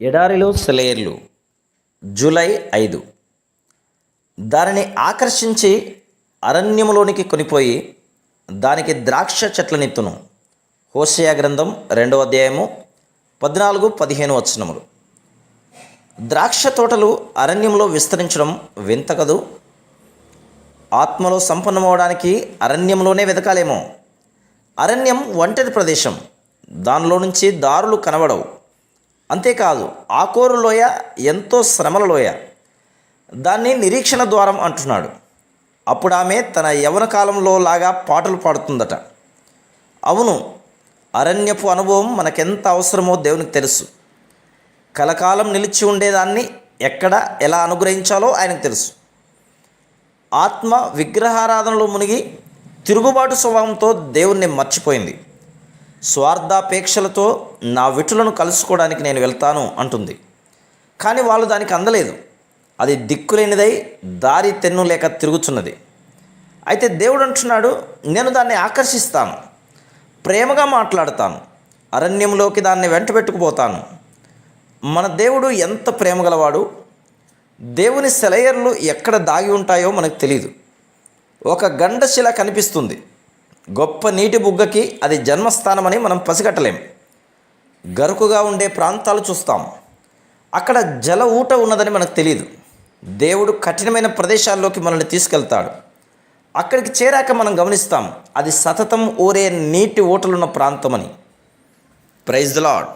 ఎడారిలో సెలయర్లు. జూలై ఐదు. దానిని ఆకర్షించి అరణ్యములోనికి కొనిపోయి దానికి ద్రాక్ష చెట్లనెత్తును హోషయ గ్రంథం రెండవ అధ్యాయము పద్నాలుగు పదిహేను వచనములు. ద్రాక్ష తోటలు అరణ్యంలో విస్తరించడం వింత కదు? ఆత్మలో సంపన్నమవడానికి అరణ్యంలోనే వెతకాలేమో. అరణ్యం ఒంటరి ప్రదేశం. దానిలో నుంచి దారులు కనబడవు. అంతేకాదు ఆకోరు లోయ ఎంతో శ్రమల లోయ. దాన్ని నిరీక్షణ ద్వారం అంటున్నాడు. అప్పుడు ఆమె తన యవన కాలంలో లాగా పాటలు పాడుతుందట. అవును అరణ్యపు అనుభవం మనకెంత అవసరమో దేవునికి తెలుసు. కలకాలం నిలిచి ఉండేదాన్ని ఎక్కడ ఎలా అనుగ్రహించాలో ఆయనకు తెలుసు. ఆత్మ విగ్రహారాధనలో మునిగి తిరుగుబాటు స్వభావంతో దేవుణ్ణి మర్చిపోయింది. స్వార్థాపేక్షలతో నా విటులను కలుసుకోవడానికి నేను వెళ్తాను అంటుంది. కానీ వాళ్ళు దానికి అందలేదు. అది దిక్కులేనిదై దారి తెన్ను లేక తిరుగుతున్నది అయితే దేవుడు అంటున్నాడు నేను దాన్ని ఆకర్షిస్తాను. ప్రేమగా మాట్లాడతాను. అరణ్యంలోకి దాన్ని వెంట పెట్టుకుపోతాను. మన దేవుడు ఎంత ప్రేమ గలవాడు? దేవుని సెలయర్లు ఎక్కడ దాగి ఉంటాయో మనకు తెలియదు ఒక గండశిల కనిపిస్తుంది. గొప్ప నీటి బుగ్గకి అది జన్మస్థానమని మనం పసిగట్టలేం. గరుకుగా ఉండే ప్రాంతాలు చూస్తాం. అక్కడ జల ఊట ఉన్నదని మనకు తెలియదు దేవుడు కఠినమైన ప్రదేశాల్లోకి మనల్ని తీసుకెళ్తాడు. అక్కడికి చేరాక మనం గమనిస్తాం అది సతతం ఊరే నీటి ఊటలున్న ప్రాంతమని. Praise the Lord